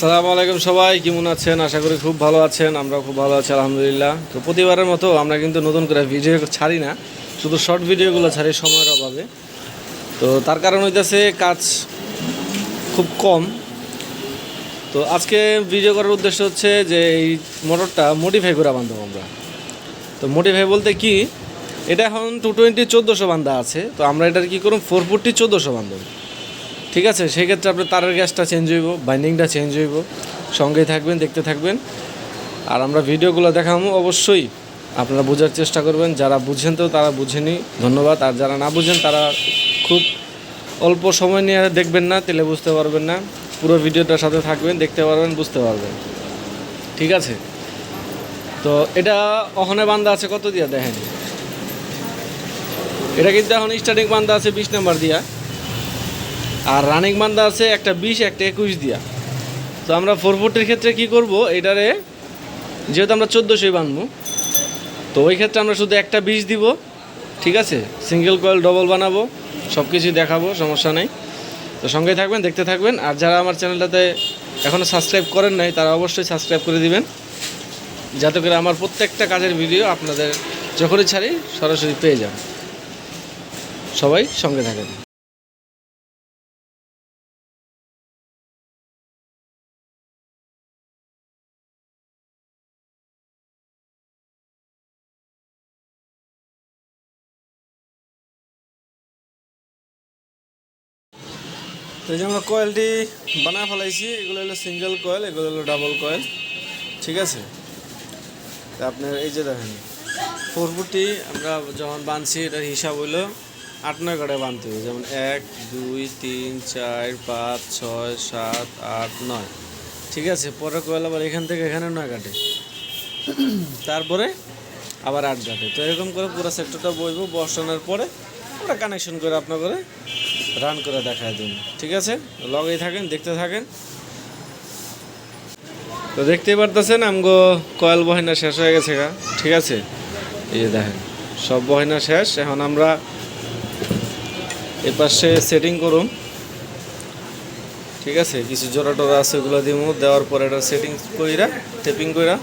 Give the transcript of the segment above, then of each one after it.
আসসালামু আলাইকুম সবাই, কেমন আছেন? আশা করি খুব ভালো আছেন আমরা খুব ভালো আছি, আলহামদুলিল্লাহ। তো প্রতিবারের মতো আমরা কিন্তু নতুন করে ভিডিও ছাড়ি না, শুধু শর্ট ভিডিওগুলো ছাড়ি সময়ের অভাবে। তো তার কারণ হইতেছে, কাজ খুব কম। তো আজকে ভিডিও করার উদ্দেশ্য হচ্ছে যে এই মোটরটা মডিফাই করে বান্ধব আমরা। তো মডিফাই বলতে কি, এটা এখন টু টোয়েন্টি চোদ্দোশো বান্ধা আছে, তো আমরা এটার কী করুন ফোর ফোরটি চোদ্দোশো বান্ধব। ঠিক আছে সেক্ষেত্রে আপনার তারের গ্যাসটা চেঞ্জ হইব বাইন্ডিংটা চেঞ্জ হইব। সঙ্গেই থাকবেন, দেখতে থাকবেন। আর আমরা ভিডিওগুলো দেখাবো অবশ্যই। আপনারা বোঝার চেষ্টা করবেন, যারা বুঝেন তো তারা বুঝেনি। ধন্যবাদ। আর যারা না বুঝেন, তারা খুব অল্প সময় নিয়ে দেখবেন না, তাহলে বুঝতে পারবেন না। পুরো ভিডিওটার সাথে থাকবেন, দেখতে পারবেন, বুঝতে পারবেন। ঠিক আছে? তো এটা অহনে বান্ধা আছে কত দিয়া দেখেন? এটা কিন্তু এখন স্টার্টিং বান্ধা আছে বিশ নাম্বার দিয়া। আর রানিং মান্দা আছে একটা বিশ, একটা একুশ দিয়া। তো আমরা ফোর ফোরটির ক্ষেত্রে কি করব? এটারে, যেহেতু আমরা চোদ্দোশোই বানবো, তো ওই ক্ষেত্রে আমরা শুধু একটা বিশ দিব, ঠিক আছে? সিঙ্গেল কয়েল ডবল বানাবো সব কিছুই দেখাবো, সমস্যা নেই। তো সঙ্গে থাকবেন, দেখতে থাকবেন। আর যারা আমার চ্যানেলটাতে এখনও সাবস্ক্রাইব করেন নাই, তারা অবশ্যই সাবস্ক্রাইব করে দিবেন। যাতে করে আমার প্রত্যেকটা কাজের ভিডিও আপনাদের যখনই ছাড়ি, সরাসরি পেয়ে যান। সবাই সঙ্গে থাকেন। তো এই কয়েলটি বানা ফেলাইছি, এগুলো হলো সিঙ্গেল কয়েল এগুলো হলো ডাবল কয়েল ঠিক আছে? তা আপনার এই যে দেখেন ফোর ফুটি আমরা যখন বানছি, এটার হিসাব হইল আট নয় কাটায় বানতে হবে, যেমন এক, দুই, তিন, চার, পাঁচ, ছয়, সাত, আট, নয়, ঠিক আছে? পরের কয়েল আবার এখান থেকে এখানে নয় কাটে তারপরে আবার আট কাটে তো এরকম করে পুরো সেক্টরটা বইবো, বসানোর পরে আমরা কানেকশন করে আপনার করে রান করে দেখায় দিন। ঠিক আছে? লগেই থাকেন, দেখতে থাকেন। তো দেখতেই পারতেছেন, আমগো কয়েল বহিনা শেষ হয়ে গেছে গা। ঠিক আছে? এই যে দেখেন, সব বহিনা শেষ। এখন আমরা এ পাশে সেটিং করুন ঠিক আছে? কিছু জোড়া টোরা আছে, ওগুলো দিব দেওয়ার পরে এটা সেটিং কইরা টেপিং কইরা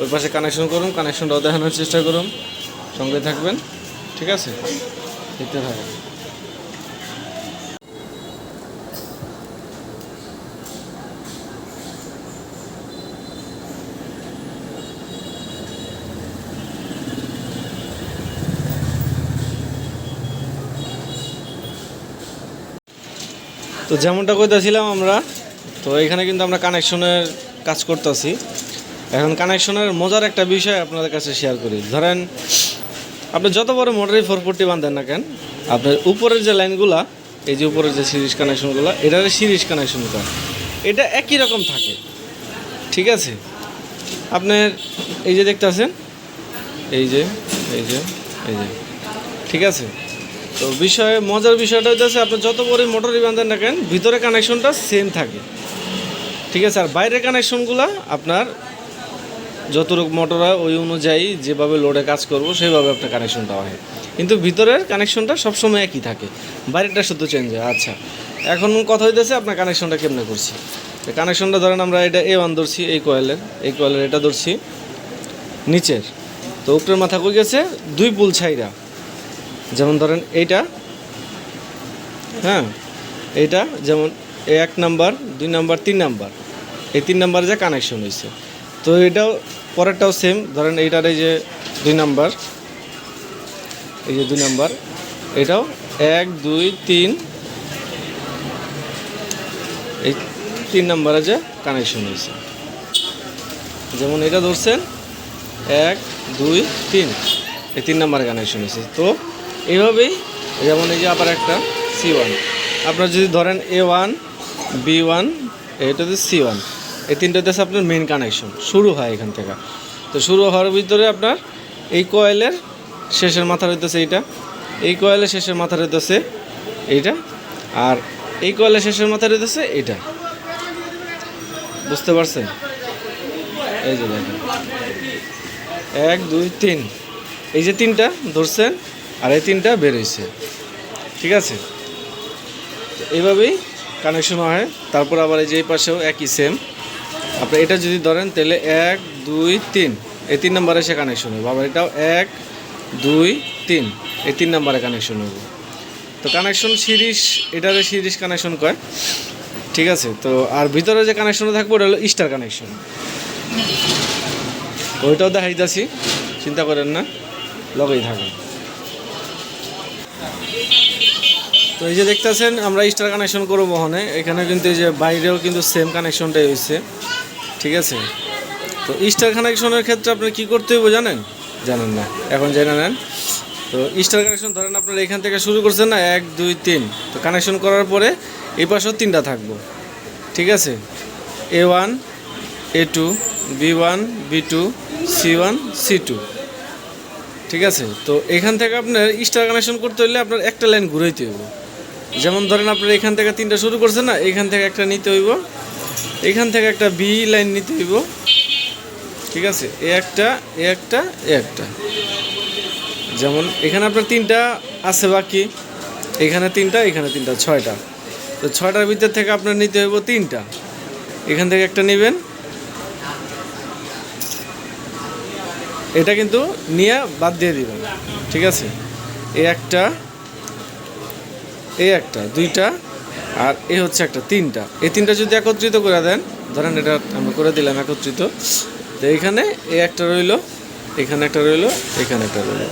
ওই পাশে কানেকশন করুন কানেকশনটাও দেখানোর চেষ্টা করুন সঙ্গে থাকবেন। ঠিক আছে? দেখতে থাকেন। তো যেমনটা কইতেছিলাম আমরা, তো এখানে কিন্তু আমরা কানেকশনের কাজ করতেছি। এখন কানেকশনের মজার একটা বিষয় আপনাদের কাছে শেয়ার করি। ধরেন, আপনি যত বড় মোটরই ফোর ফোরটি বাঁধেন না কেন, আপনার উপরের যে লাইনগুলা এই যে উপরের যে সিরিজ কানেকশনগুলো এটার সিরিজ কানেকশন এটা একই রকম থাকে। ঠিক আছে? আপনার এই যে দেখতে আছেন এই যে এই যে এই যে, ঠিক আছে? তো বিষয়ে, মজার বিষয়টা হচ্ছে আপনি যত বড় মোটরই বাঁধেন না কেন ভিতরে কানেকশনটা সেম থাকে। ঠিক আছে? আর বাইরের কানেকশনগুলো আপনার যতটুকু মোটর হয়, ওই অনুযায়ী যেভাবে লোডে কাজ করব, সেইভাবে আপনার কানেকশনটা হয়। কিন্তু ভিতরের কানেকশনটা সবসময় একই থাকে। বাইরেটা শুধু চেঞ্জ হয়। আচ্ছা এখন কথা হইতেছে আপনার কানেকশনটা কেমনে করছি? কানেকশনটা ধরেন আমরা এটা এ ওয়ান ধরছি, এই কয়েলের এই কয়েলের এটা ধরছি, নিচের। তো উপরের মাথা কই গেছে? দুই পুল ছাইরা। যেমন ধরেন এইটা হ্যাঁ এইটা যেমন এক নাম্বার, দুই নাম্বার, তিন নাম্বার, এই তিন নাম্বার যে কানেকশন হয়েছে তো এটাও, পরেরটাও সেম ধরেন এইটার এই যে দুই নাম্বার, এই যে দুই নাম্বার, এটাও এক, দুই, তিন, এই তিন নাম্বারে যে কানেকশন হয়েছে যেমন এটা ধরছেন, এক, দুই, তিন, এই তিন নাম্বারে কানেকশন হয়েছে তো এইভাবেই যেমন এই যে আবার একটা সি ওয়ান আপনার যদি ধরেন এ ওয়ান বি ওয়ান এটা হচ্ছে সি ওয়ান এই তিনটা হচ্ছে আপনার মেন কানেকশন শুরু হয় এখান থেকে। তো শুরু হওয়ার ভিতরে আপনার এই কয়েলের শেষের মাথা রইতেছে এইটা। এই কয়েলের শেষের মাথা রইতেছে এইটা। আর এই কয়েলের শেষের মাথা রইতেছে এইটা। বুঝতে পারছেন? এই যে এক, দুই, তিন। এই যে তিনটা ধরছেন আর এই তিনটা বেরোইছে ঠিক আছে? এইভাবেই কানেকশন হয়। তারপর আবার এই যে পাশেও একই সেম আপনি এটা যদি ধরেন, তাহলে এক, দুই, তিন। এই তিন নাম্বারে সে কানেকশন হবে। আবার এটাও এক, দুই, তিন। এই তিন নাম্বারে কানেকশন হবে। তো কানেকশন সিরিজ, এটারে সিরিজ কানেকশন কয়? ঠিক আছে? তো আর ভিতরে যে কানেকশন থাকবে, ওটা হলো স্টার কানেকশন ওইটাও দেখাইতেছি। চিন্তা করেন না। লগেই থাকুন। তো এই যে দেখতেছেন, আমরা স্টার কানেকশন করব মহনে এখানে কিন্তু এই যে বাইরেও কিন্তু সেম কানেকশনটাই হয়েছে ঠিক আছে? তো স্টার কানেকশনের ক্ষেত্রে আপনার কি করতে হইব জানেন? জানেন না। এখন জেনে নেন। তো স্টার কানেকশন ধরেন আপনার এখান থেকে শুরু করছেন না, এক, দুই, তিন। তো কানেকশন করার পরে এই পাশেও তিনটা থাকব। ঠিক আছে? A one A two B one B two C one C two ঠিক আছে? তো এখান থেকে আপনার স্টার কানেকশন করতে হলে আপনার একটা লাইন ঘুরাইতে হইব। যেমন ধরেন আপনার এখান থেকে তিনটা শুরু করছেন না, এখান থেকে একটা নিতে হইব, এখান থেকে একটা বি লাইন নিতে হইব। ঠিক আছে? এ একটা এ একটা এ একটা। যেমন এখানে আপনার তিনটা আছে বাকি, এখানে তিনটা এখানে তিনটা, ছয়টা। তো ছয়টার ভিতর থেকে আপনার নিতে হইব তিনটা। এখান থেকে একটা নেবেন। এটা কিন্তু নিয়ে বাদ দিয়ে দিবেন। ঠিক আছে? এ একটা এ একটা, দুইটা, আর এ হচ্ছে একটা, তিনটা। এই তিনটা যদি একত্রিত করে দেন, ধরেন এটা আমরা করে দিলাম একত্রিত, তো এইখানে এ একটা রইল, এখানে একটা রইল, এখানে একটা রইল।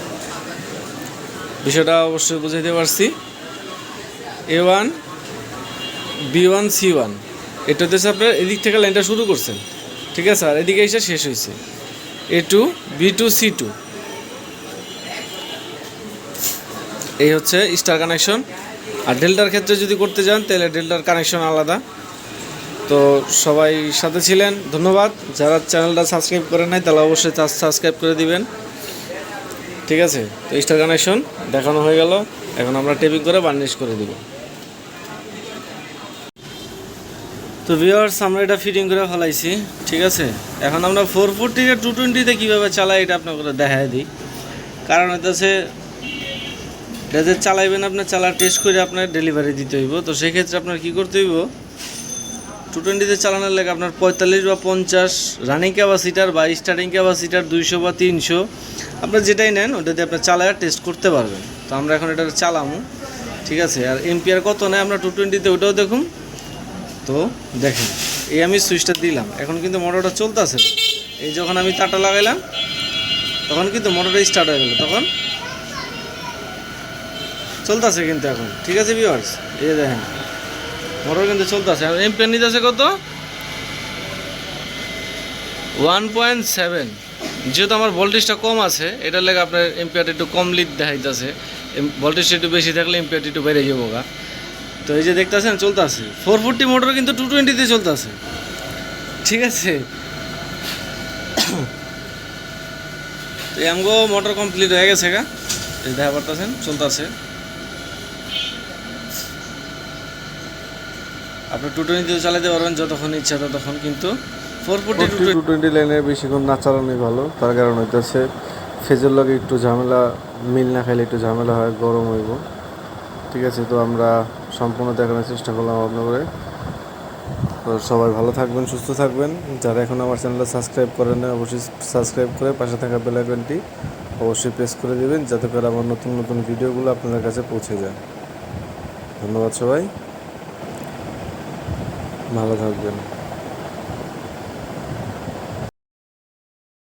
বিষয়টা অবশ্যই বুঝাইতে পারছি। A one B one C one এটা হচ্ছে আপনার এদিক থেকে লাইনটা শুরু করছেন, ঠিক আছে? আর এদিকে এসে শেষ হয়েছে A two B two C two এই হচ্ছে স্টার কানেকশন আর ডেল্টার ক্ষেত্রে যদি করতে যান, তাহলে ডেল্টার কানেকশন আলাদা। তো সবাই সাথে ছিলেন, ধন্যবাদ। যারা চ্যানেলটা সাবস্ক্রাইব করে নাই, তাহলে অবশ্যই সাবস্ক্রাইব করে দিবেন। ঠিক আছে? তো স্টার কানেকশন দেখানো হয়ে গেল। এখন আমরা টেপিং করে বার্নিশ করে দিব। তো ভিওয়ার্স আমরা এটা ফিটিং করে ফেলাইছি। ঠিক আছে? এখন আমরা ফোর ফোরটিতে টু টোয়েন্টিতে কীভাবে চালাই, এটা আপনাকে দেখাই দিই। কারণ হইতেছে এটা যে চালাইবেন আপনার চালার টেস্ট করে আপনার ডেলিভারি দিতে হইব। তো সেক্ষেত্রে আপনার কি করতে হইব? টু টোয়েন্টিতে চালানোর লেগে আপনার পঁয়তাল্লিশ বা পঞ্চাশ রানিং ক্যাপাসিটার বা স্টার্টিং ক্যাপাসিটার দুইশো বা তিনশো, আপনার যেটাই নেন, ওটাতে আপনার চালায় টেস্ট করতে পারবেন। তো আমরা এখন এটা চালামু। ঠিক আছে? আর এমপিআর কত নেয় আমরা টু টোয়েন্টিতে ওটাও দেখুন। তো দেখেন, এই আমি সুইচটা দিলাম। এখন কিন্তু মোটরটা চলতেছে এই যখন আমি তাটা লাগাইলাম, তখন কিন্তু মোটরটা স্টার্ট হয়ে গেল। তখন চলতেছে কিন্তু এখন। ঠিক আছে ভিউয়ার্স এই যে দেখেন, মোটর কিন্তু চলতেছে। আর এমপিআর নিতেছে কত? ওয়ান পয়েন্ট সেভেন যেহেতু আমার ভোল্টেজটা কম আছে, এটার লেগে আপনার এমপিআর একটু কম লিড দেখাইতেছে। ভোল্টেজটা একটু বেশি থাকলে এমপিআর একটু বেড়ে যাব গা। তো এই যে দেখতেছেন, চলতেছে। ফোর ফোরটি মোটর কিন্তু টু টোয়েন্টিতে চলতেছে। ঠিক আছে? তো আমগো মোটর কমপ্লিট হয়ে গেছে গা। দেখা পারতেছেন, চলতেছে। আপনি টু টোয়েন্টিতে চালাতে পারবেন যতক্ষণ ইচ্ছা ততক্ষণ কিন্তু ফোর ফোরটি টু টোয়েন্টি লাইনে বেশিক্ষণ না চালানোই ভালো। তার কারণ হইতেছে ফেজের লগে একটু ঝামেলা মিল না খাইলে একটু ঝামেলা হয় গরম হইব। ঠিক আছে তো আমরা সম্পূর্ণ দেখানোর চেষ্টা করলাম আপনাদের। তো সবাই ভালো থাকবেন সুস্থ থাকবেন। যারা এখন আমার চ্যানেলটা সাবস্ক্রাইব করেন না অবশ্যই সাবস্ক্রাইব করে পাশে থাকা বেল আইকনটি অবশ্যই প্রেস করে দিবেন যাতে করে আমার নতুন নতুন ভিডিওগুলো আপনাদের কাছে পৌঁছে যায়। ধন্যবাদ সবাই। ভালো থাকবেন।